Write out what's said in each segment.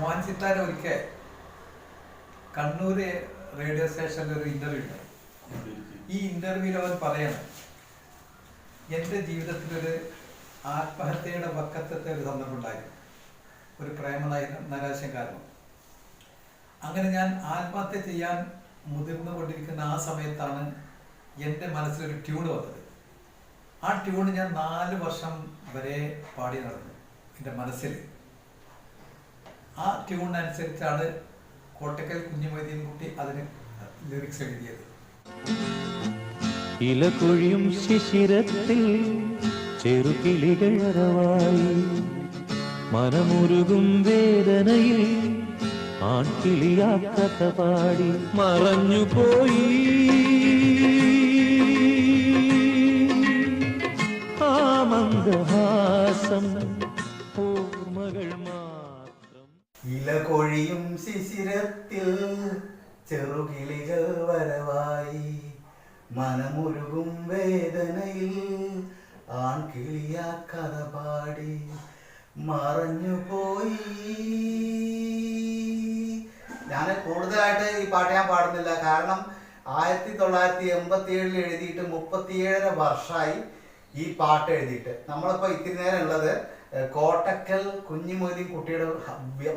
മോഹൻ സിത്താര ഒരിക്കൽ കണ്ണൂര് റേഡിയോ സ്റ്റേഷനിൽ ഒരു ഇന്റർവ്യൂ ഉണ്ട്. ഈ ഇന്റർവ്യൂവിൽ അവൻ പറയണം എന്റെ ജീവിതത്തിലൊരു ആത്മഹത്യയുടെ പക്കത്തെ ഒരു സന്ദർഭം ഉണ്ടായിരുന്നു. ഒരു പ്രേമനായ നരാശം കാരണം അങ്ങനെ ഞാൻ ആത്മഹത്യ ചെയ്യാൻ മുതിർന്നു കൊണ്ടിരിക്കുന്ന ആ സമയത്താണ് എന്റെ മനസ്സിലൊരു ട്യൂൺ വന്നത്. ആ ട്യൂൺ ഞാൻ നാല് വർഷം വരെ പാടി നടന്നു എന്റെ മനസ്സിൽ. ആ ട്യൂൺ അനുസരിച്ചാണ് കോട്ടക്കൽ കുഞ്ഞുമൊയ്തീൻ കുട്ടി അതിന് ലിറിക്സ് എഴുതിയത്. ഇലകൊഴിയും ശിശിരത്തിൽ ചെറുകിളികൾ അറവായി മനമുരുകും വേദനയിൽ ആൺകിളിയാ പാടി മറഞ്ഞുപോയി. ആ മന്ദഹാസം മാത്രം ഇല കൊഴിയും ശിശിരത്തിൽ ചെറുകിളികൾ വരവായി. മനമുരുകും വേദനയിൽ ആൺകിളിയാ കഥ പാടി. മറഞ്ഞുപോയി ഞാൻ കൂടുതലായിട്ട് ഈ പാട്ട് ഞാൻ പാടുന്നില്ല. കാരണം ആയിരത്തി തൊള്ളായിരത്തി എൺപത്തി ഏഴിൽ എഴുതിയിട്ട് മുപ്പത്തിയേഴര വർഷമായി ഈ പാട്ട് എഴുതിയിട്ട്. നമ്മളിപ്പോൾ ഇത്തിരി നേരം ഉള്ളത് കോട്ടക്കൽ കുഞ്ഞിമൊയ്തീൻ കുട്ടിയുടെ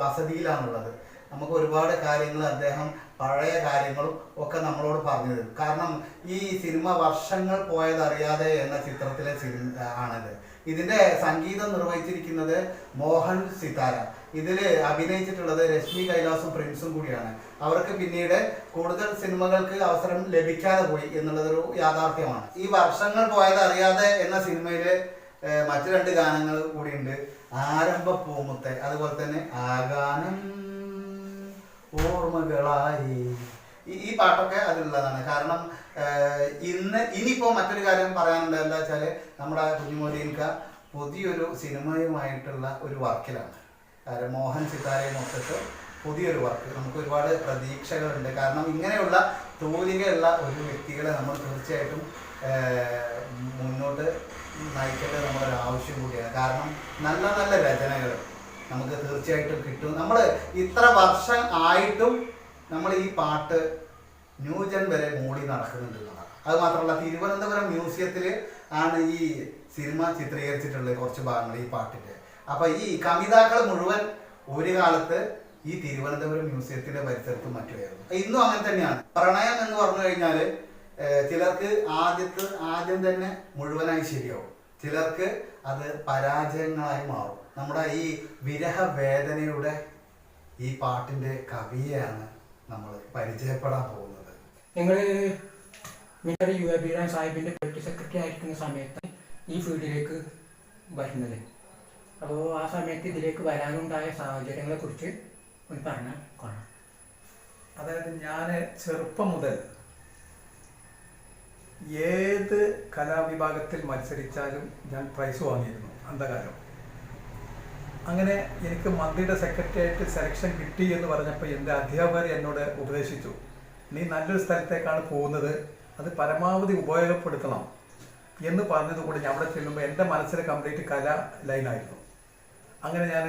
വസതിയിലാണുള്ളത്. നമുക്ക് ഒരുപാട് കാര്യങ്ങൾ അദ്ദേഹം പഴയ കാര്യങ്ങളും ഒക്കെ നമ്മളോട് പറഞ്ഞു തരും. കാരണം ഈ സിനിമ വർഷങ്ങൾ പോയതറിയാതെ എന്ന ചിത്രത്തിലെ സിനിമ ആണിത്. ഇതിന്റെ സംഗീതം നിർവഹിച്ചിരിക്കുന്നത് മോഹൻ സിതാര. ഇതിൽ അഭിനയിച്ചിട്ടുള്ളത് രശ്മി കൈലാസും പ്രിൻസും കൂടിയാണ്. അവർക്ക് പിന്നീട് കൂടുതൽ സിനിമകൾക്ക് അവസരം ലഭിക്കാതെ പോയി എന്നുള്ളതൊരു യാഥാർത്ഥ്യമാണ്. ഈ വർഷങ്ങൾ പോയത് അറിയാതെ എന്ന സിനിമയിൽ ഏഹ്, മറ്റു രണ്ട് ഗാനങ്ങൾ കൂടിയുണ്ട്. ആരംഭ പൂമുത്തെ അതുപോലെ തന്നെ ആഗാനം ഓർമ്മകളായി. ഈ പാട്ടൊക്കെ അതിലുള്ളതാണ്. കാരണം ഇന്ന് ഇനിയിപ്പോ മറ്റൊരു കാര്യം പറയാനുണ്ട്. എന്താ വെച്ചാൽ നമ്മുടെ കുഞ്ഞുമോദീൻക പുതിയൊരു സിനിമയുമായിട്ടുള്ള ഒരു വർക്കിലാണ്. കാരണം മോഹൻ സിതാരയും ഒത്തിട്ട് പുതിയൊരു വർക്ക് നമുക്ക് ഒരുപാട് പ്രതീക്ഷകളുണ്ട്. കാരണം ഇങ്ങനെയുള്ള തൂലികയുള്ള ഒരു വ്യക്തികളെ നമ്മൾ തീർച്ചയായിട്ടും മുന്നോട്ട് നയിക്കേണ്ടത് നമ്മുടെ ഒരു ആവശ്യം കൂടിയാണ്. കാരണം നല്ല നല്ല രചനകൾ നമുക്ക് തീർച്ചയായിട്ടും കിട്ടും. നമ്മൾ ഇത്ര വർഷം ആയിട്ടും നമ്മൾ ഈ പാട്ട് ന്യൂജൻ വരെ മൂടി നടക്കുന്നുണ്ട് എന്നുള്ളതാണ്. അത് മാത്രമല്ല തിരുവനന്തപുരം മ്യൂസിയത്തിൽ ആണ് ഈ സിനിമ ചിത്രീകരിച്ചിട്ടുള്ള കുറച്ച് ഭാഗങ്ങൾ ഈ പാട്ടിന്റെ. അപ്പോൾ ഈ കവിതാക്കൾ മുഴുവൻ ഒരു കാലത്ത് ഈ തിരുവനന്തപുരം മ്യൂസിയത്തിന്റെ പരിസരത്തും മറ്റുമായിരുന്നു ഇന്നും അങ്ങനെ തന്നെയാണ്. പ്രണയം എന്ന് പറഞ്ഞു കഴിഞ്ഞാൽ ചിലർക്ക് ആദ്യത്തെ ആദ്യം തന്നെ മുഴുവനായി ശരിയാവും. ചിലർക്ക് അത് പരാജയങ്ങളായി മാറും. നമ്മുടെ ഈ വിരഹ വേദനയുടെ ഈ പാട്ടിന്റെ കവിയെയാണ് നമ്മൾ പരിചയപ്പെടാൻ പോകുന്നത്. നിങ്ങൾ മിസ്റ്റർ യു എ ബീരാൻ സാഹിബിന്റെ പൊളിറ്റി സെക്രട്ടറി ആയിരിക്കുന്ന സമയത്ത് ഈ ഫീൽഡിലേക്ക് വരുന്നത്. അപ്പോൾ ആ സമയത്ത് ഇതിലേക്ക് വരാനുണ്ടായ സാഹചര്യങ്ങളെക്കുറിച്ച് ഒന്ന് പറഞ്ഞാൽ കൊള്ളാം. അതായത് ഞാൻ ചെറുപ്പം മുതൽ ഏത് കലാവിഭാഗത്തിൽ മത്സരിച്ചാലും ഞാൻ പ്രൈസ് വാങ്ങിയിരുന്നു അന്ധകാലം അങ്ങനെ എനിക്ക് മന്ത്രിയുടെ സെക്രട്ടറിയായിട്ട് സെലക്ഷൻ കിട്ടി എന്ന് പറഞ്ഞപ്പോൾ എന്റെ അധ്യാപകർ എന്നോട് ഉപദേശിച്ചു നീ നല്ലൊരു സ്ഥലത്തേക്കാണ് പോകുന്നത് അത് പരമാവധി ഉപയോഗപ്പെടുത്തണം എന്ന് പറഞ്ഞതുകൂടി ഞാൻ അവിടെ ചെല്ലുമ്പോൾ എന്റെ മനസ്സിൽ കംപ്ലീറ്റ് കല ലൈനായിരുന്നു അങ്ങനെ ഞാൻ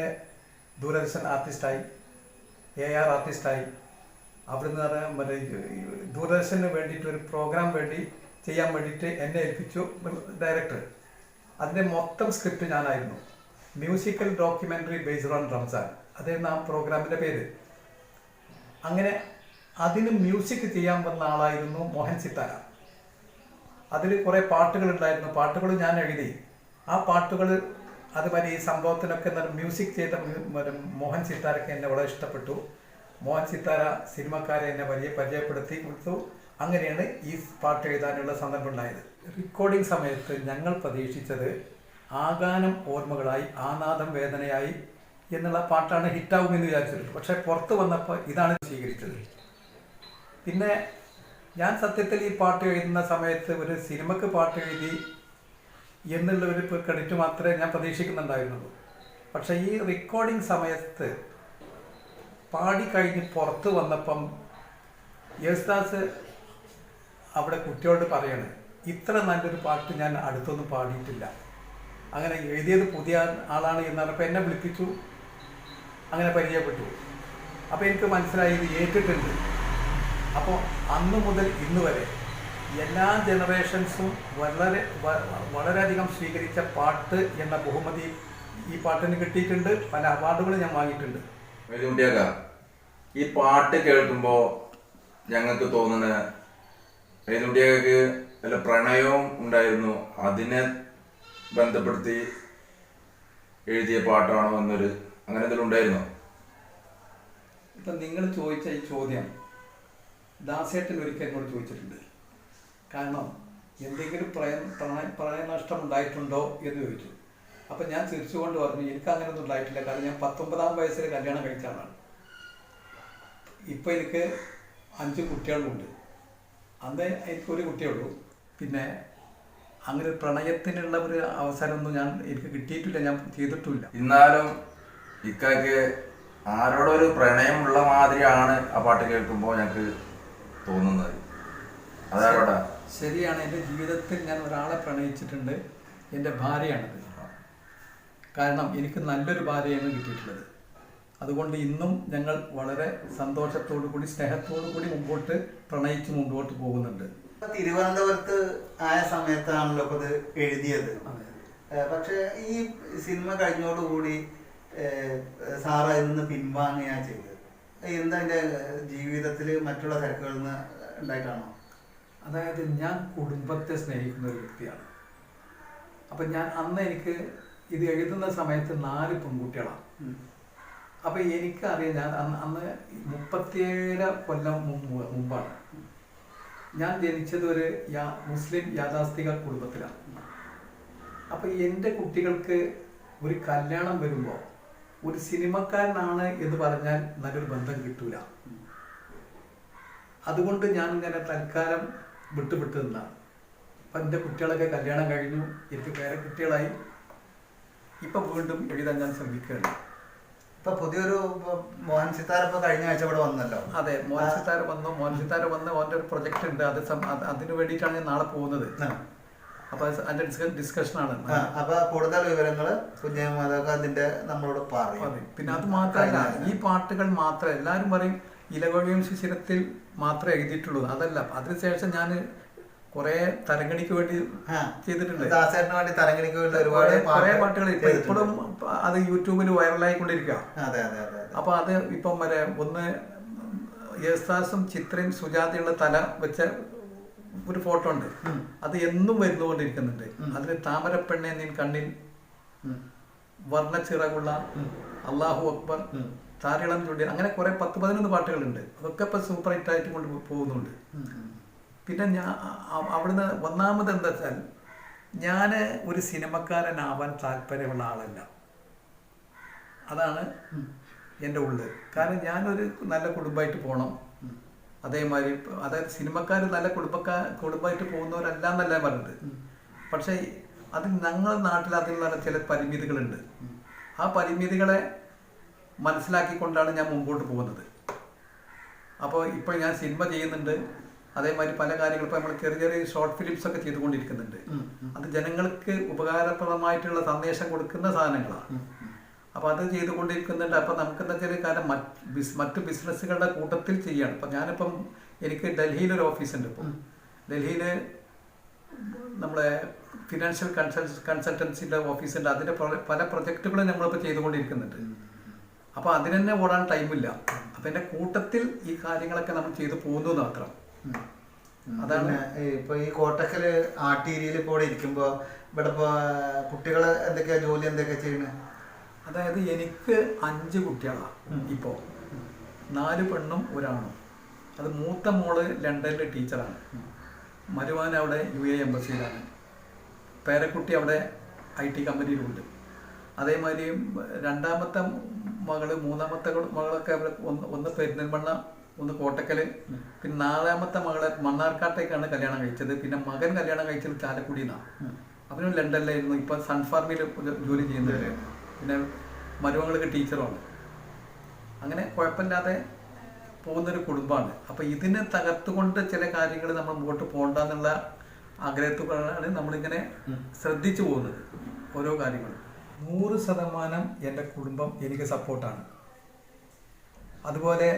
ദൂരദർശൻ ആർട്ടിസ്റ്റായി എ ആർ ആർട്ടിസ്റ്റായി അവിടുന്ന് പറഞ്ഞാൽ മറ്റേ ദൂരദർശന് വേണ്ടിയിട്ട് ഒരു പ്രോഗ്രാം വേണ്ടി ചെയ്യാൻ വേണ്ടിയിട്ട് എന്നെ ഏൽപ്പിച്ചു ഡയറക്ടർ അതിന്റെ മൊത്തം സ്ക്രിപ്റ്റ് ഞാനായിരുന്നു. Musical documentary based on Ramzan അതായിരുന്നു ആ പ്രോഗ്രാമിന്റെ പേര്. അങ്ങനെ അതിന് മ്യൂസിക് ചെയ്യാൻ വന്ന ആളായിരുന്നു മോഹൻ സിത്താര. അതിൽ കുറേ പാട്ടുകൾ ഉണ്ടായിരുന്നു പാട്ടുകൾ ഞാൻ എഴുതി. ആ പാട്ടുകൾ അതുപോലെ ഈ സംഭവത്തിനൊക്കെ മ്യൂസിക് ചെയ്ത മോഹൻ സിത്താരക്ക് എന്നെ വളരെ ഇഷ്ടപ്പെട്ടു. മോഹൻ സിത്താര സിനിമക്കാരെ എന്നെ വലിയ പരിചയപ്പെടുത്തി കൊടുത്തു. അങ്ങനെയാണ് ഈ പാട്ട് എഴുതാനുള്ള സന്ദർഭം ഉണ്ടായത് റെക്കോർഡിംഗ് സമയത്ത് ഞങ്ങൾ പ്രതീക്ഷിച്ചത് ആഗാനം ഓർമ്മകളായി ആനാദം വേദനയായി എന്നുള്ള പാട്ടാണ് ഹിറ്റാവുമെന്ന് വിചാരിച്ചിട്ടുണ്ട് പക്ഷേ പുറത്ത് വന്നപ്പോൾ ഇതാണ് സ്വീകരിച്ചത്. പിന്നെ ഞാൻ സത്യത്തിൽ ഈ പാട്ട് എഴുതുന്ന സമയത്ത് ഒരു സിനിമക്ക് പാട്ട് എഴുതി എന്നുള്ള ഒരു ക്രെഡിറ്റ് മാത്രമേ ഞാൻ പ്രതീക്ഷിക്കുന്നുണ്ടായിരുന്നുള്ളൂ. പക്ഷേ ഈ റെക്കോർഡിംഗ് സമയത്ത് പാടിക്കഴിഞ്ഞ് പുറത്ത് വന്നപ്പം യേശുദാസ് അവിടെ കുട്ടിയോട് പറയാണ് ഇത്ര നല്ലൊരു പാട്ട് ഞാൻ അടുത്തൊന്നും പാടിയിട്ടില്ല. അങ്ങനെ എഴുതിയത് പുതിയ ആളാണ് എന്ന് എന്നെ വിളിപ്പിച്ചു. അങ്ങനെ പരിചയപ്പെട്ടു. അപ്പോൾ എനിക്ക് മനസ്സിലായി ഇത് ഏറ്റിട്ടുണ്ട്. അപ്പോൾ അന്ന് മുതൽ ഇന്ന് വരെ എല്ലാ ജനറേഷൻസും വളരെ വളരെയധികം സ്വീകരിച്ച പാട്ട് എന്ന ബഹുമതി ഈ പാട്ടിന് കിട്ടിയിട്ടുണ്ട്. പല അവാർഡുകളും ഞാൻ വാങ്ങിയിട്ടുണ്ട്. ഈ പാട്ട് കേൾക്കുമ്പോൾ ഞങ്ങൾക്ക് തോന്നുന്ന കുട്ടിയാക്ക് വല്ല പ്രണയവും ഉണ്ടായിരുന്നു. അതിനെ ബന്ധപ്പെടുത്തി എഴുതിയ പാട്ടാണോ എന്നൊരു അങ്ങനെ എന്തെങ്കിലും ഉണ്ടായിരുന്നോ? ഇപ്പം നിങ്ങൾ ചോദിച്ച ഈ ചോദ്യം ദാസേട്ടൻ ഒരിക്കൽ എന്നോട് ചോദിച്ചിട്ടുണ്ട്. കാരണം എന്തെങ്കിലും പ്രയ പ്രണയ പ്രണയനഷ്ടം ഉണ്ടായിട്ടുണ്ടോ എന്ന് ചോദിച്ചു. അപ്പം ഞാൻ തിരിച്ചുകൊണ്ട് പറഞ്ഞു എനിക്ക് അങ്ങനെയൊന്നും ഉണ്ടായിട്ടില്ല. കാരണം ഞാൻ പത്തൊമ്പതാം വയസ്സിൽ കല്യാണം കഴിച്ച ആളാണ്. ഇപ്പം എനിക്ക് അഞ്ച് കുട്ടികളുണ്ട്. അന്ന് എനിക്കൊരു കുട്ടിയുള്ളൂ പിന്നെ അങ്ങനെ ഒരു പ്രണയത്തിനുള്ള ഒരു അവസരമൊന്നും ഞാൻ എനിക്ക് കിട്ടിയിട്ടില്ല ഞാൻ ചെയ്തിട്ടില്ല എന്നാലും ഇക്കാക്ക് ആരോടൊരു പ്രണയമുള്ള മാതിരിയാണ് ആ പാട്ട് കേൾക്കുമ്പോൾ ഞങ്ങൾക്ക് തോന്നുന്നത്. അതാരോടാ? ശരിയാണ്. എന്റെ ജീവിതത്തിൽ ഞാൻ ഒരാളെ പ്രണയിച്ചിട്ടുണ്ട്. എന്റെ ഭാര്യയാണത്. കാരണം എനിക്ക് നല്ലൊരു ഭാര്യയാണ് കിട്ടിയിട്ടുള്ളത്. അതുകൊണ്ട് ഇന്നും ഞങ്ങൾ വളരെ സന്തോഷത്തോടു കൂടി സ്നേഹത്തോടു കൂടി മുമ്പോട്ട് പ്രണയിച്ച് മുമ്പോട്ട് പോകുന്നുണ്ട്. തിരുവനന്തപുരത്ത് ആയ സമയത്താണല്ലോ ഇപ്പൊ ഇത് എഴുതിയത്. പക്ഷെ ഈ സിനിമ കഴിഞ്ഞോടുകൂടി സാറ ഇന്ന് പിൻവാങ്ങിയാ പിൻവാങ്ങുകയാണ് ചെയ്തത്. എന്താ എന്റെ ജീവിതത്തിൽ മറ്റുള്ള തിരക്കുകളിൽ നിന്ന് ഉണ്ടായിട്ടാണോ? അതായത് ഞാൻ കുടുംബത്തെ സ്നേഹിക്കുന്ന ഒരു വ്യക്തിയാണ്. അപ്പം ഞാൻ അന്ന് എനിക്ക് ഇത് എഴുതുന്ന സമയത്ത് നാല് പെൺകുട്ടികളാണ്. അപ്പം എനിക്കറിയാം ഞാൻ അന്ന് അന്ന് മുപ്പത്തിയേഴ് കൊല്ലം മുമ്പ് മുമ്പാണ്. ഞാൻ ജനിച്ചത് ഒരു യാ മുസ്ലിം യാഥാസ്ഥിക കുടുംബത്തിലാണ്. അപ്പൊ എന്റെ കുട്ടികൾക്ക് ഒരു കല്യാണം വരുമ്പോൾ ഒരു സിനിമക്കാരനാണ് എന്ന് പറഞ്ഞാൽ നല്ലൊരു ബന്ധം കിട്ടൂല. അതുകൊണ്ട് ഞാൻ ഇങ്ങനെ തൽക്കാലം വിട്ടുവിട്ട് നിന്നാണ് അപ്പം എന്റെ കുട്ടികളൊക്കെ കല്യാണം കഴിഞ്ഞു. എനിക്ക് പേരെ കുട്ടികളായി. ഇപ്പം വീണ്ടും എഴുതാൻ ഞാൻ ശ്രമിക്കുകയാണ്. ഇപ്പൊ പുതിയൊരു മോഹൻ സിത്താര ഇപ്പൊ കഴിഞ്ഞ ആഴ്ച ഇവിടെ വന്നല്ലോ. അതെ മോഹൻ സിത്താര വന്നു. മോഹൻ സിത്താര വന്ന് ഓന്റെ ഒരു പ്രൊജക്ട് ഉണ്ട്. അത് അതിനു അത് അതിന് വേണ്ടിയിട്ടാണ് ഞാൻ നാളെ പോകുന്നത്. അപ്പൊ അതിന്റെ ഡിസ്കഷൻ ആണ്. അപ്പൊ കൂടുതൽ വിവരങ്ങൾ കുഞ്ഞമാതൊക്കെ അതിന്റെ നമ്മളോട് പറയും. പിന്നെ അത് മാത്രമല്ല ഈ പാട്ടുകൾ മാത്രം എല്ലാരും പറയും ഇലകോഴിയും ശിശിരത്തിൽ മാത്രമേ എഴുതിയിട്ടുള്ളൂ. അതല്ല അതിനുശേഷം ഞാൻ കുറേ തരങ്ങണിക്ക് വേണ്ടി ചെയ്തിട്ടുണ്ട്. ദാസേട്ടന് വേണ്ടി തരങ്ങിണിക്ക് വേണ്ടി ഒരുപാട് കൊറേ പാട്ടുകൾ ഇപ്പൊ ഇപ്പോഴും അത് യൂട്യൂബിൽ വൈറലായിക്കൊണ്ടിരിക്കുക അതെ അതെ അതെ അപ്പൊ അത് ഇപ്പം വരെ ഒന്ന് യേശുദാസും ചിത്രയും സുജാതയുള്ള തല വെച്ച ഒരു ഫോട്ടോ ഉണ്ട്. അത് എന്നും വരുന്നുകൊണ്ടിരിക്കുന്നുണ്ട്. കൊണ്ടിരിക്കുന്നുണ്ട് അതിൽ താമരപ്പെണ്ണെ നീ കണ്ണിൽ വർണ വർണച്ചിറകുള്ള അള്ളാഹു അക്ബർ. താരിളം ചൂണ്ടി അങ്ങനെ കുറെ പത്ത് പതിനൊന്ന് പാട്ടുകളുണ്ട്. അതൊക്കെ ഇപ്പൊ സൂപ്പർ ഹിറ്റ് ആയിട്ട് കൊണ്ട് പോകുന്നുണ്ട്. പിന്നെ ഞാൻ അവിടുന്ന് ഒന്നാമത് എന്താ വെച്ചാൽ ഞാൻ ഒരു സിനിമക്കാരനാവാൻ താല്പര്യമുള്ള ആളല്ല. അതാണ് എന്റെ ഉള്ളിൽ കാരണം ഞാനൊരു നല്ല കുടുംബമായിട്ട് പോകണം അതേമാതിരി അതായത് സിനിമക്കാർ നല്ല കുടുംബക്കാർ കുടുംബമായിട്ട് പോകുന്നവരല്ല എന്നല്ല പറഞ്ഞത്. പക്ഷേ അത് ഞങ്ങളുടെ നാട്ടിൽ അതിനുള്ള ചില പരിമിതികളുണ്ട്. ആ പരിമിതികളെ മനസ്സിലാക്കിക്കൊണ്ടാണ് ഞാൻ മുമ്പോട്ട് പോകുന്നത്. അപ്പോൾ ഇപ്പോൾ ഞാൻ സിനിമ ചെയ്യുന്നുണ്ട്. അതേമാതിരി പല കാര്യങ്ങളും. ഇപ്പൊ നമ്മൾ ചെറിയ ചെറിയ ഷോർട്ട് ഫിലിംസ് ഒക്കെ ചെയ്തുകൊണ്ടിരിക്കുന്നുണ്ട്. അത് ജനങ്ങൾക്ക് ഉപകാരപ്രദമായിട്ടുള്ള സന്ദേശം കൊടുക്കുന്ന സാധനങ്ങളാണ്. അപ്പൊ അപ്പോൾ അത് ചെയ്തുകൊണ്ടിരിക്കുന്നുണ്ട്. അപ്പോൾ നമുക്ക് എന്താ വെച്ചാൽ കാരണം മറ്റ് മറ്റ് ബിസിനസ്സുകളുടെ കൂട്ടത്തിൽ ചെയ്യാണ്. ഇപ്പം ഞാനിപ്പം എനിക്ക് ഡൽഹിയിൽ ഒരു ഓഫീസുണ്ട് ഇപ്പം. ഡൽഹിയിൽ നമ്മളെ ഫിനാൻഷ്യൽ കൺസൾട്ടൻസിന്റെ കൺസൾട്ടൻസിന്റെ ഓഫീസുണ്ട്. അതിന്റെ പല- പ്രൊജക്ടുകളും പ്രൊജക്റ്റുകളും നമ്മളിപ്പോൾ ചെയ്തുകൊണ്ടിരിക്കുന്നുണ്ട് അപ്പോൾ അതിനെ ഓടാൻ ടൈമില്ല അപ്പം എന്റെ കൂട്ടത്തിൽ ഈ കാര്യങ്ങളൊക്കെ നമ്മൾ ചെയ്തു പോകുന്നു മാത്രം. അതാണ് ഇപ്പൊ ഈ കോട്ടക്കൽ ആട്ടീരിയയിൽ ഇപ്പോൾ ഇവിടെ ഇരിക്കുമ്പോ ഇവിടെ ഇപ്പൊ കുട്ടികൾ എന്തൊക്കെയാ ജോലി എന്തൊക്കെയാ ചെയ്യണേ അതായത് എനിക്ക് അഞ്ച് കുട്ടികളാണ് ഇപ്പോ. നാല് പെണ്ണും ഒരാണും. അത് മൂത്ത മോൾ ലണ്ടനിലെ ടീച്ചറാണ്. മരുവാൻ അവിടെ യു എ എംബസിയിലാണ്. പേരക്കുട്ടി അവിടെ ഐ ടി കമ്പനിയിലുണ്ട്. അതേമാതിരി രണ്ടാമത്തെ മകൾ മൂന്നാമത്തെ മകളൊക്കെ അവിടെ ഒന്ന് ഒന്ന് പെരിന്തൽമണ്ണ ഒന്ന് കോട്ടക്കൽ പിന്നെ നാലാമത്തെ മകളെ മണ്ണാർക്കാട്ടേക്കാണ് കല്യാണം കഴിച്ചത്. പിന്നെ മകൻ കല്യാണം കഴിച്ചത് ചാലക്കുടി നിന്നാണ് അവനും ലണ്ടനിലായിരുന്നു. ഇപ്പൊ സൺഫാർമിൽ ജോലി ചെയ്യുന്നത് പിന്നെ മരുമകൾക്ക് ടീച്ചറാണ്. അങ്ങനെ കുഴപ്പമില്ലാതെ പോകുന്നൊരു കുടുംബമാണ്. അപ്പൊ ഇതിനെ തകർത്തുകൊണ്ട് ചില കാര്യങ്ങൾ നമ്മൾ മുമ്പോട്ട് പോകണ്ടെന്നുള്ള ആഗ്രഹത്തോടാണ് നമ്മളിങ്ങനെ ശ്രദ്ധിച്ചു പോകുന്നത്. ഓരോ കാര്യങ്ങളും. നൂറ് ശതമാനം എന്റെ കുടുംബം എനിക്ക് സപ്പോർട്ടാണ് അതുപോലെ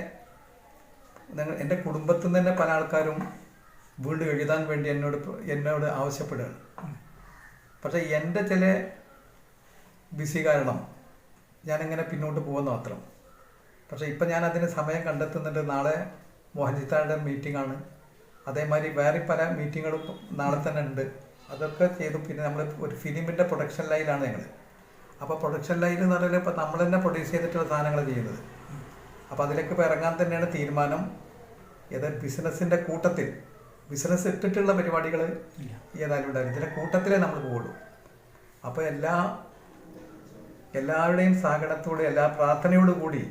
ഞങ്ങൾ എന്റെ കുടുംബത്തിൽ നിന്ന് തന്നെ പല ആൾക്കാരും വീണ്ടും എഴുതാൻ വേണ്ടി എന്നോട് എന്നോട് ആവശ്യപ്പെടുകയാണ്. പക്ഷേ എന്റെ ചില ബിസി കാരണം ഞാനിങ്ങനെ പിന്നോട്ട് പോകുന്ന മാത്രം. പക്ഷേ ഇപ്പം ഞാൻ അതിന് സമയം കണ്ടെത്തുന്നുണ്ട്. നാളെ മോഹൻജിത്താരുടെ മീറ്റിംഗ് ആണ്. അതേമാതിരി വേറെ പല മീറ്റിങ്ങുകളും നാളെ തന്നെ ഉണ്ട്. അതൊക്കെ ചെയ്തു. പിന്നെ നമ്മൾ ഒരു ഫിലിമിന്റെ പ്രൊഡക്ഷൻ ലൈനാണ് ഞങ്ങൾ അപ്പോൾ പ്രൊഡക്ഷൻ ലൈൻ എന്ന് പറയുന്നത് ഇപ്പോൾ നമ്മൾ തന്നെ പ്രൊഡ്യൂസ് ചെയ്തിട്ടുള്ള സാധനങ്ങൾ ചെയ്യുന്നത്. അപ്പോൾ അതിലേക്ക് ഇപ്പോൾ ഇറങ്ങാൻ തന്നെയാണ് തീരുമാനം. ഏത് ബിസിനസ്സിന്റെ കൂട്ടത്തിൽ? ബിസിനസ് ഇട്ടിട്ടുള്ള പരിപാടികൾ ഏതായാലും ഉണ്ടായിരുന്നു ഇതിന്റെ കൂട്ടത്തിലേ നമ്മൾ പോകുള്ളൂ അപ്പോൾ എല്ലാ എല്ലാവരുടെയും സഹകരണത്തോടെ എല്ലാ പ്രാർത്ഥനയോട് കൂടി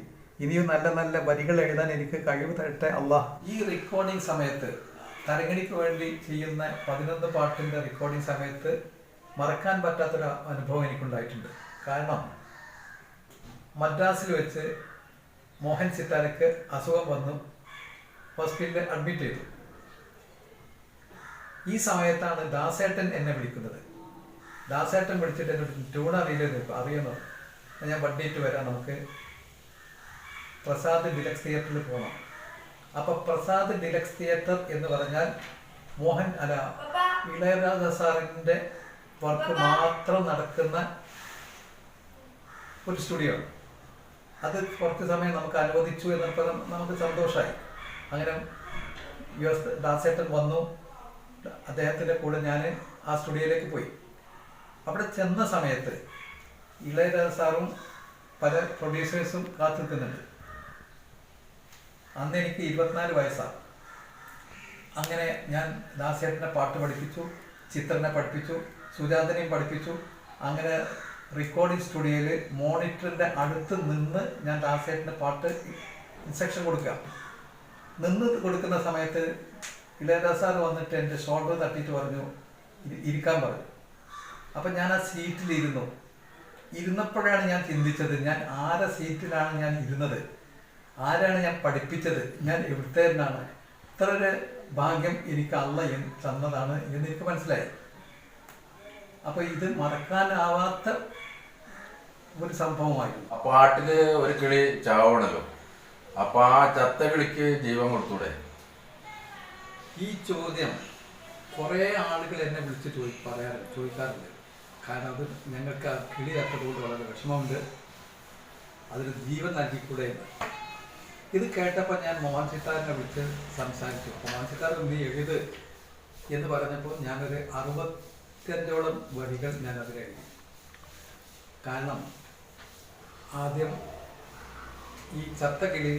ഇനിയും നല്ല നല്ല വരികൾ എഴുതാൻ എനിക്ക് കഴിവ് തരട്ടെ അള്ളാഹ് ഈ റെക്കോർഡിംഗ് സമയത്ത് തരങ്ങണിക്ക് വേണ്ടി ചെയ്യുന്ന പതിനൊന്ന് പാട്ടിന്റെ റെക്കോർഡിംഗ് സമയത്ത് മറക്കാൻ പറ്റാത്തൊരു അനുഭവം എനിക്കുണ്ടായിട്ടുണ്ട്. കാരണം മദ്രാസിൽ വെച്ച് മോഹൻ സിത്താരക്ക് അസുഖം വന്നു. ഹോസ്പിറ്റലിൽ അഡ്മിറ്റ് ചെയ്തു. ഈ സമയത്താണ് ദാസേട്ടൻ എന്നെ വിളിക്കുന്നത്. ദാസേട്ടൻ വിളിച്ചിട്ട് എന്നെ ട്യൂൺ അറിയില്ലെന്ന് അറിയുന്നു ഞാൻ വണ്ടിയിട്ട് വരാം നമുക്ക്. പ്രസാദ് ഡിലക്സ് തിയേറ്ററിൽ പോകണം അപ്പൊ പ്രസാദ് ഡിലക്സ് തിയേറ്റർ എന്ന് പറഞ്ഞാൽ മോഹൻ അല്ല ഇളയരാജ സാറിന്റെ വർക്ക് മാത്രം നടക്കുന്ന ഒരു സ്റ്റുഡിയോ അത് കുറച്ച് സമയം നമുക്ക് അനുവദിച്ചു എന്നപ്പോൾ നമുക്ക് സന്തോഷമായി അങ്ങനെ ദാസേട്ടൻ വന്നു. അദ്ദേഹത്തിന്റെ കൂടെ ഞാൻ ആ സ്റ്റുഡിയോയിലേക്ക് പോയി. അവിടെ ചെന്ന സമയത്ത് ഇളയരാജ സാറും പല പ്രൊഡ്യൂസേഴ്സും കാത്തു നിൽക്കുന്നുണ്ട്. അന്ന് എനിക്ക് ഇരുപത്തിനാല് വയസ്സാണ്. അങ്ങനെ ഞാൻ ദാസേട്ടനെ പാട്ട് പഠിപ്പിച്ചു ചിത്രനെ പഠിപ്പിച്ചു സുജാതനെയും പഠിപ്പിച്ചു. അങ്ങനെ റെക്കോർഡിംഗ് സ്റ്റുഡിയോയിൽ മോണിറ്ററിന്റെ അടുത്ത് നിന്ന് ഞാൻ ദാസേട്ടന്റെ പാട്ട് ഇൻസ്ട്രക്ഷൻ കൊടുക്കുക. നിന്ന് കൊടുക്കുന്ന സമയത്ത് ഇളയരാജ സാർ വന്നിട്ട് എന്റെ ഷോൾഡർ തട്ടിയിട്ട് പറഞ്ഞു ഇരിക്കാൻ പറഞ്ഞു. അപ്പം ഞാൻ ആ സീറ്റിലിരുന്നു. ഇരുന്നപ്പോഴാണ് ഞാൻ ചിന്തിച്ചത് ഞാൻ ആരെ സീറ്റിലാണ് ഞാൻ ഇരുന്നത്? ആരാണ് ഞാൻ പഠിപ്പിച്ചത്? ഞാൻ എവിടുത്തേനാണ് ഇത്ര ഒരു ഭാഗ്യം എനിക്ക് എൻ- തന്നതാണ് എന്ന് എനിക്ക് മനസ്സിലായി. അപ്പൊ ഇത് മറക്കാനാവാത്ത ഒരു സംഭവമായിരുന്നു. പാട്ടിൽ ഒരു കിളി ചാവണല്ലോ? അപ്പൊ ആ ചത്ത കിളിക്ക് ജീവൻ കൊടുത്തൂടെ? ഈ ചോദ്യം കുറേ ആളുകൾ എന്നെ വിളിച്ച് ചോദി പറയാറ് ചോദിക്കാറുണ്ട്. കാരണം അത് ഞങ്ങൾക്ക് ആ കിളി തട്ടതുകൊണ്ട് വളരെ വിഷമമുണ്ട്. അതിന് ജീവൻ നൽകിക്കൂടെ. ഇത് കേട്ടപ്പോൾ ഞാൻ മോഹൻ സിത്താറിനെ വിളിച്ച് സംസാരിച്ചു. മോഹൻ സിത്താർ നീ എഴുത് എന്ന് പറഞ്ഞപ്പോൾ ഞാനൊരു അറുപത്തഞ്ചോളം വരികൾ അതിൽ കാരണം ആദ്യം ഈ ചത്ത കിളി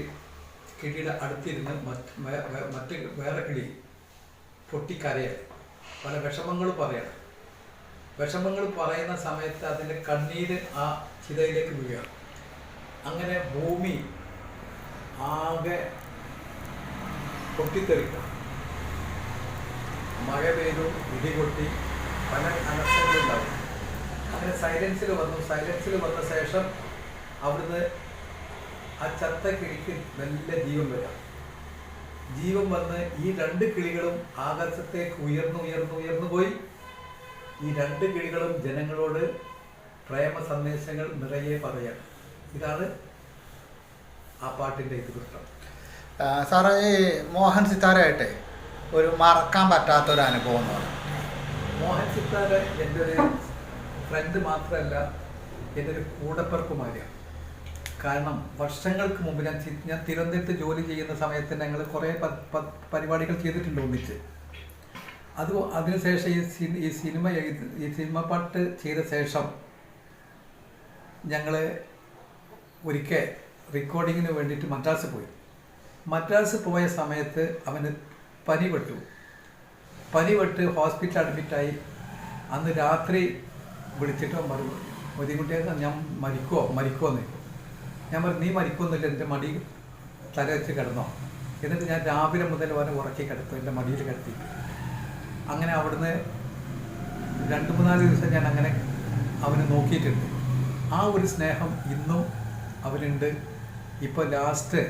കിളിയുടെ അടുത്തിരുന്ന് മറ്റ് മറ്റ് വേറെ കിളി പൊട്ടിക്കരയാണ്. പല വിഷമങ്ങളും പറയണം. വിഷമങ്ങൾ പറയുന്ന സമയത്ത് അതിന്റെ കണ്ണീര് ആ ചിതയിലേക്ക് വീഴുക അങ്ങനെ ഭൂമി ആകെ പൊട്ടിത്തെറിക്കും. മഴ പെയ്തു ഇടികൊട്ടി പല അനർത്ഥങ്ങളുണ്ടാവും. അങ്ങനെ സൈലൻസിൽ വന്നു. സൈലൻസിൽ വന്ന ശേഷം അവിടുന്ന് ആ ചത്ത കിളിക്ക് നല്ല ജീവൻ വരാം. ജീവൻ വന്ന് ഈ രണ്ട് കിളികളും ആകാശത്തേക്ക് ഉയർന്നു ഉയർന്നു ഉയർന്നു പോയി. ഈ രണ്ട് കിളികളും ജനങ്ങളോട് പ്രേമ സന്ദേശങ്ങൾ നിറയെ പറയാം. ഇതാണ് ആ പാട്ടിന്റെ ഇതിവൃത്തം. സാറേ ഈ മോഹൻ സിത്താരയായിട്ടെ ഒരു മറക്കാൻ പറ്റാത്ത ഒരു അനുഭവം എന്ന് പറയുന്നത് മോഹൻ സിത്താര എന്റെ ഒരു ഫ്രണ്ട് മാത്രമല്ല എന്റെ ഒരു കൂടപ്പിറപ്പുമാരിയാണ് കാരണം വർഷങ്ങൾക്ക് മുമ്പ് ഞാൻ ഞാൻ തിരുവനന്തപുരത്ത് ജോലി ചെയ്യുന്ന സമയത്ത് ഞങ്ങൾ കുറേ പരിപാടികൾ ചെയ്തിട്ടുണ്ട് ഒന്നിച്ച്. അത് അതിനുശേഷം ഈ സി- ഈ സിനിമ ഈ സിനിമ പാട്ട് ചെയ്ത ശേഷം ഞങ്ങൾ ഒരിക്കൽ റെക്കോർഡിങ്ങിന് വേണ്ടിയിട്ട് മദ്രാസ് പോയി. മദ്രാസ് പോയ സമയത്ത് അവന് പനി പെട്ടു. പനി പെട്ട് ഹോസ്പിറ്റൽ അഡ്മിറ്റായി അന്ന് രാത്രി വിളിച്ചിട്ട് പറഞ്ഞു മതികുട്ടിയൊക്കെ ഞാൻ മരിക്കുമോ മരിക്കുമോ എന്ന്. ഞാൻ പറഞ്ഞു നീ മരിക്കൊന്നുമില്ല എന്റെ മടി തല വെച്ച് കിടന്നോ. എന്നിട്ട് ഞാൻ രാവിലെ മുതൽ വരെ ഉറക്കി കിടത്തു എന്റെ മടിയിൽ കിടത്തി. അങ്ങനെ അവിടുന്ന് രണ്ട് മൂന്നാൽ ദിവസം ഞാൻ അങ്ങനെ അവനെ നോക്കിയിട്ടുണ്ട്. ആ ഒരു സ്നേഹം ഇന്നും അവനുണ്ട്. ഇപ്പോൾ ലാസ്റ്റ്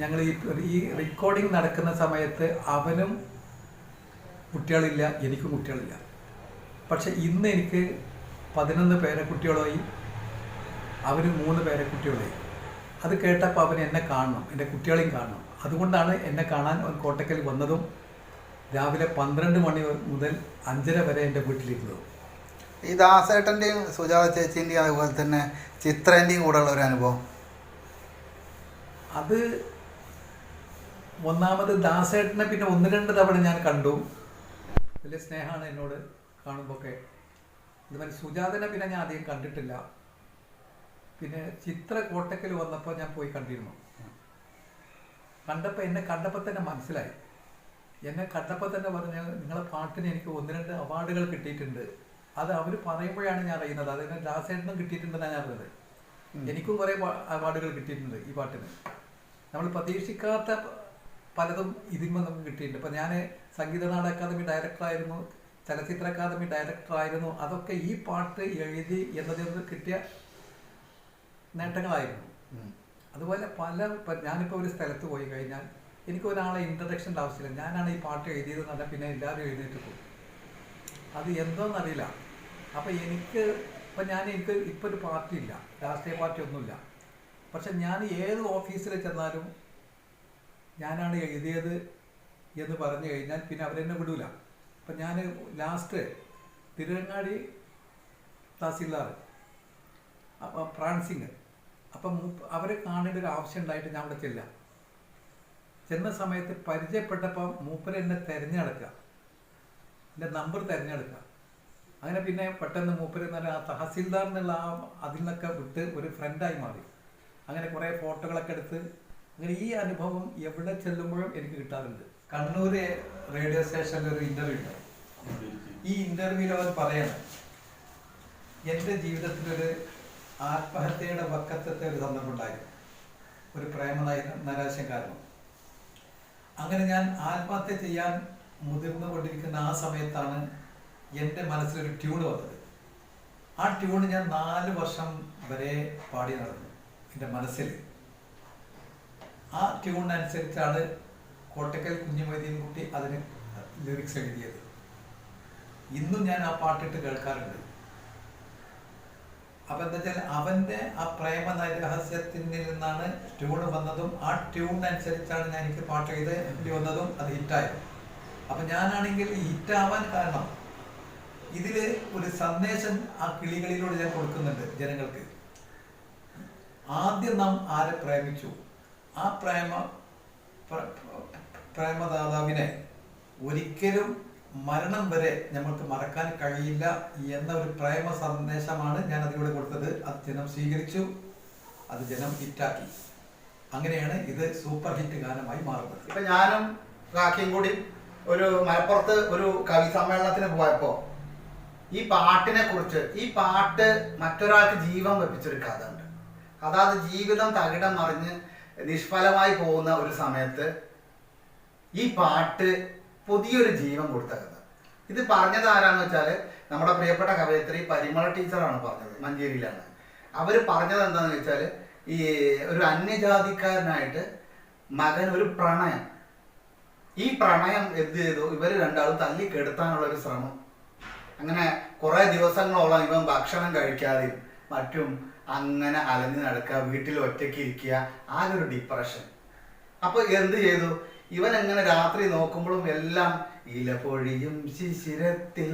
ഞങ്ങൾ ഈ ഈ റെക്കോർഡിങ് നടക്കുന്ന സമയത്ത് അവനും കുട്ടികളില്ല എനിക്കും കുട്ടികളില്ല. പക്ഷെ ഇന്ന് എനിക്ക് പതിനൊന്ന് പേരെ കുട്ടികളായി. അവന് മൂന്ന് പേരെ കുട്ടികളെ. അത് കേട്ടപ്പോൾ അവൻ എന്നെ കാണണം എന്റെ കുട്ടികളെയും കാണണം. അതുകൊണ്ടാണ് എന്നെ കാണാൻ അവൻ കോട്ടക്കൽ വന്നതും രാവിലെ പന്ത്രണ്ട് മണി മുതൽ അഞ്ചര വരെ എന്റെ വീട്ടിലിരുന്നതും. ഈ ദാസേട്ടന്റെയും സുജാത ചേച്ചീന്റെയും അതുപോലെ തന്നെ ചിത്രേന്റെയും കൂടെ ഉള്ള ഒരു അനുഭവം? അത് ഒന്നാമത് ദാസേട്ടനെ പിന്നെ ഒന്ന് രണ്ട് തവണ ഞാൻ കണ്ടു. വലിയ സ്നേഹമാണ് എന്നോട് കാണുമ്പോൾ കാണുമ്പോഴൊക്കെ അതുപോലെ സുജാതനെ പിന്നെ ഞാൻ അധികം കണ്ടിട്ടില്ല. പിന്നെ ചിത്ര കോട്ടക്കൽ വന്നപ്പോൾ ഞാൻ പോയി കണ്ടിരുന്നു. കണ്ടപ്പോൾ എന്നെ കണ്ടപ്പോൾ തന്നെ മനസ്സിലായി. എന്നെ കണ്ടപ്പോൾ തന്നെ പറഞ്ഞ് നിങ്ങളെ പാട്ടിന് എനിക്ക് ഒന്ന് രണ്ട് അവാർഡുകൾ കിട്ടിയിട്ടുണ്ട്. അത് അവർ പറയുമ്പോഴാണ് ഞാൻ അറിയുന്നത്. അതിന് ദാസേട്ടനും കിട്ടിയിട്ടുണ്ടെന്നാണ് ഞാൻ അറിഞ്ഞത് എനിക്കും കുറേ അവാർഡുകൾ കിട്ടിയിട്ടുണ്ട് ഈ പാട്ടിന്. നമ്മൾ പ്രതീക്ഷിക്കാത്ത പലതും ഇതിന്മേൽ നമുക്ക് കിട്ടിയിട്ടുണ്ട്. ഇപ്പം ഞാൻ സംഗീത നാടക അക്കാദമി ഡയറക്ടറായിരുന്നു ചലച്ചിത്ര അക്കാദമി ഡയറക്ടറായിരുന്നു അതൊക്കെ ഈ പാട്ട് എഴുതി എന്നതിൽ കിട്ടിയ നേട്ടങ്ങളായിരുന്നു. അതുപോലെ പല ഇപ്പം ഞാനിപ്പോൾ ഒരു സ്ഥലത്ത് പോയി കഴിഞ്ഞാൽ എനിക്ക് ഒരാളെ ഇൻട്രഡക്ഷന്റെ ആവശ്യമില്ല. ഞാനാണ് ഈ പാട്ട് എഴുതിയത് പറഞ്ഞാൽ പിന്നെ എല്ലാവരും എഴുന്നേറ്റ് പോകും. അത് എന്തോന്നറിയില്ല. അപ്പം എനിക്ക് ഇപ്പം ഞാൻ എനിക്ക് ഇപ്പോൾ ഒരു പാർട്ടി ഇല്ല രാഷ്ട്രീയ പാർട്ടി ഒന്നുമില്ല പക്ഷെ ഞാൻ ഏത് ഓഫീസിൽ ചെന്നാലും ഞാനാണ് എഴുതിയത് എന്ന് പറഞ്ഞു കഴിഞ്ഞാൽ പിന്നെ അവരെന്നെ വിടൂല. അപ്പം ഞാൻ ലാസ്റ്റ് തിരുവങ്ങാടി തഹസിൽദാർ അപ്പം പ്രാൻസിങ് അപ്പം അവരെ കാണേണ്ട ഒരു ആവശ്യം ഉണ്ടായിട്ട് ഞാൻ അവിടെ ചെല്ലാം ചെന്ന സമയത്ത് പരിചയപ്പെട്ടപ്പോൾ മൂപ്പര് എന്നെ തിരഞ്ഞെടുക്കുക. എന്റെ നമ്പർ തിരഞ്ഞെടുക്കുക. അങ്ങനെ പിന്നെ പെട്ടെന്ന് മൂപ്പര് എന്ന് പറഞ്ഞാൽ ആ തഹസീൽദാർ എന്നുള്ള ആ അതിൽ നിന്നൊക്കെ വിട്ട് ഒരു ഫ്രണ്ടായി മാറി. അങ്ങനെ കുറേ ഫോട്ടോകളൊക്കെ എടുത്ത് അങ്ങനെ ഈ അനുഭവം എവിടെ ചെല്ലുമ്പോഴും എനിക്ക് കിട്ടാറുണ്ട്. കണ്ണൂർ റേഡിയോ സ്റ്റേഷനിൽ ഒരു ഇന്റർവ്യൂ ഉണ്ട്. ഈ ഇന്റർവ്യൂവിൽ അവർ പറയണം എന്റെ ജീവിതത്തിലൊരു ആത്മഹത്യയുടെ വക്കത്തത്തെ ഒരു സന്ദർഭം ഉണ്ടായിരുന്നു ഒരു പ്രേമനായ നരാശയം കാരണം. അങ്ങനെ ഞാൻ ആത്മഹത്യ ചെയ്യാൻ മുതിർന്നുകൊണ്ടിരിക്കുന്ന ആ സമയത്താണ് എന്റെ മനസ്സിലൊരു ട്യൂൺ വന്നത്. ആ ട്യൂൺ ഞാൻ നാല് വർഷം വരെ പാടി നടന്നു എന്റെ മനസ്സിൽ. ആ ട്യൂണിനനുസരിച്ചാണ് കോട്ടക്കൽ കുഞ്ഞുമൈദീൻ കുട്ടി അതിന് ലിറിക്സ് എഴുതിയത്. ഇന്നും ഞാൻ ആ പാട്ടിട്ട് കേൾക്കാറുണ്ട്. അപ്പൊ എന്താ വെച്ചാൽ അവന്റെ ആ പ്രേമ രഹസ്യത്തിൽ നിന്നാണ് ട്യൂൺ വന്നതും ആ ട്യൂൺ അനുസരിച്ചാണ് ഞാൻ എനിക്ക് പാട്ട് എഴുതി വന്നതും അത് ഹിറ്റായത്. അപ്പൊ ഞാനാണെങ്കിൽ ഹിറ്റാവാൻ കാരണം ഇതിൽ ഒരു സന്ദേശം ആ കിളികളിലൂടെ ഞാൻ കൊടുക്കുന്നുണ്ട് ജനങ്ങൾക്ക്. ആദ്യം നാം ആരെ പ്രേമിച്ചു? ആ പ്രേമ പ്ര- പ്രേമദാതാവിനെ. ഒരിക്കലും മരണം വരെ നമ്മൾക്ക് മറക്കാൻ കഴിയില്ല എന്ന ഒരു പ്രേമ സന്ദേശമാണ് ഞാൻ അതിലൂടെ കൊടുത്തത്. അത് ജനം സ്വീകരിച്ചു. അത് ജനം ഹിറ്റാക്കി. അങ്ങനെയാണ് ഇത് സൂപ്പർ ഹിറ്റ് ഗാനമായി മാറുന്നത്. ഇപ്പൊ ഞാനും കാക്കിയും കൂടി ഒരു മലപ്പുറത്ത് ഒരു കവി സമ്മേളനത്തിന് പോയപ്പോ ഈ പാട്ടിനെ കുറിച്ച് ഈ പാട്ട് മറ്റൊരാൾക്ക് ജീവൻ വെപ്പിച്ചൊരു കഥ ഉണ്ട്. അതായത് ജീവിതം തകിടം മറിഞ്ഞ് നിഷ്ഫലമായി പോകുന്ന ഒരു സമയത്ത് ഈ പാട്ട് പുതിയൊരു ജീവൻ കൊടുത്ത കഥ ഇത് പറഞ്ഞത് ആരാന്ന് വെച്ചാൽ നമ്മുടെ പ്രിയപ്പെട്ട കവയത്രി പരിമള ടീച്ചറാണ് പറഞ്ഞത് മഞ്ചേരിയിലാണ്. അവർ പറഞ്ഞത് എന്താന്ന് വെച്ചാൽ ഈ ഒരു അന്യജാതിക്കാരനായിട്ട് മകൻ ഒരു പ്രണയം. ഈ പ്രണയം എന്ത് ചെയ്തു? ഇവർ രണ്ടാളും തല്ലി കെടുത്താനുള്ള ഒരു ശ്രമം. അങ്ങനെ കുറെ ദിവസങ്ങളോളം ഇവൻ ഭക്ഷണം കഴിക്കാതെയും മറ്റും അങ്ങനെ അലഞ്ഞു നടക്കുക വീട്ടിൽ ഒറ്റയ്ക്ക് ഇരിക്കുക ആകെ ഒരു ഡിപ്രഷൻ അപ്പൊ എന്ത് ചെയ്തു? ഇവൻ എങ്ങനെ രാത്രി നോക്കുമ്പോഴും എല്ലാം ഇല പൊഴിയും ശിശിരത്തിൽ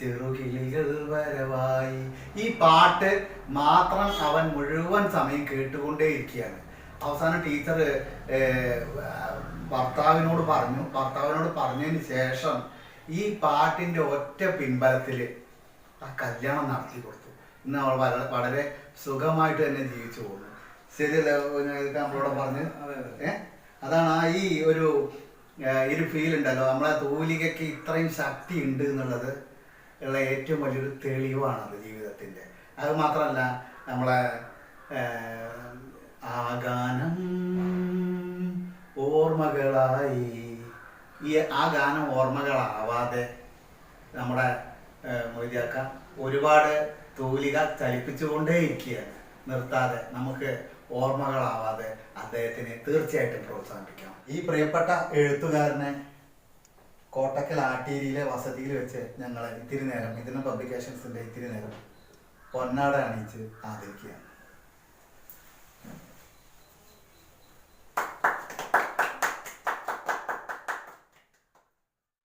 ചെറുകിളികൾ വരവായി. ഈ പാട്ട് മാത്രം അവൻ മുഴുവൻ സമയം കേട്ടുകൊണ്ടേയിരിക്കുകയാണ്. അവസാനം ടീച്ചർ ഭർത്താവിനോട് പറഞ്ഞു ഭർത്താവിനോട് പറഞ്ഞതിന് ശേഷം ഈ പാട്ടിന്റെ ഒറ്റ പിൻബലത്തിൽ ആ കല്യാണം നടത്തി കൊടുത്തു. ഇന്ന് അവൾ വളരെ വളരെ സുഖമായിട്ട് തന്നെ ജീവിച്ചു പോകുന്നു. ശരിയല്ലേ? നമ്മളോട് പറഞ്ഞ് അതെ, അതെ. ഏ? അതാണ് ആ ഈ ഒരു ഒരു ഫീൽ ഉണ്ടല്ലോ. നമ്മളെ തൂലികയ്ക്ക് ഇത്രയും ശക്തി ഉണ്ട് എന്നുള്ളത് ഉള്ള ഏറ്റവും വലിയൊരു തെളിവാണത് ജീവിതത്തിന്റെ അത് മാത്രമല്ല നമ്മളെ ആ, ആ ഓർമ്മകളായി. ഈ ആ ഗാനം ഓർമ്മകളാവാതെ നമ്മുടെ മൊയ്തിയാക്ക ഒരുപാട് തൂലിക ചലിപ്പിച്ചുകൊണ്ടേ ഇരിക്കുകയാണ് നിർത്താതെ നമുക്ക് ഓർമ്മകളാവാതെ അദ്ദേഹത്തിനെ തീർച്ചയായിട്ടും പ്രോത്സാഹിപ്പിക്കാം ഈ പ്രിയപ്പെട്ട എഴുത്തുകാരനെ കോട്ടക്കൽ ആട്ടീരിയിലെ വസതിയിൽ വെച്ച് ഞങ്ങൾ ഇത്തിരി നേരം ഇതിന് പബ്ലിക്കേഷൻസിന്റെ ഇത്തിരി നേരം പൊന്നാട അണിയിച്ച് ആദരിക്കുകയാണ്.